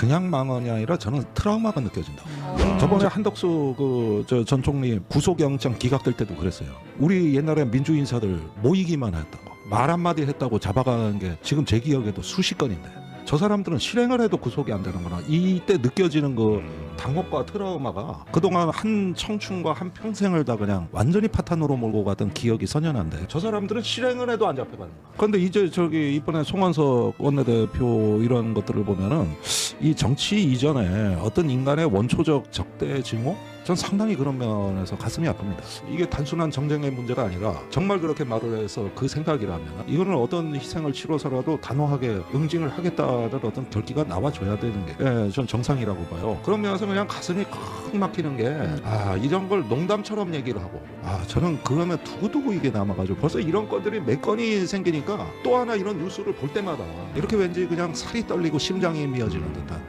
그냥 망언이 아니라 저는 트라우마가 느껴진다. 저번에 한덕수 그저전 총리 구속영장 기각될 때도 그랬어요. 우리 옛날에 민주 인사들 모이기만 했다고 말 한마디 했다고 잡아가는 게 지금 제 기억에도 수십 건인데 저 사람들은 실행을 해도 구속이 안 되는구나. 이때 느껴지는 그 당혹과 트라우마가 그동안 한 청춘과 한 평생을 다 그냥 완전히 파탄으로 몰고 가던 기억이 선연한데 저 사람들은 실행을 해도 안 잡혀가는 거야. 그런데 이제 저기 이번에 송원석 원내대표 이런 것들을 보면은 이 정치 이전에 어떤 인간의 원초적 적대 증오? 전 상당히 그런 면에서 가슴이 아픕니다. 이게 단순한 정쟁의 문제가 아니라 정말 그렇게 말을 해서 그 생각이라면 이거는 어떤 희생을 치러서라도 단호하게 응징을 하겠다는 어떤 결기가 나와줘야 되는 게 예, 전 정상이라고 봐요. 그런 면에서 그냥 가슴이 콱 막히는 게 아, 이런 걸 농담처럼 얘기를 하고 아, 저는 그러면 두고두고 이게 남아가지고 벌써 이런 건들이 몇 건이 생기니까 또 하나 이런 뉴스를 볼 때마다 이렇게 왠지 그냥 살이 떨리고 심장이 미어지는 듯한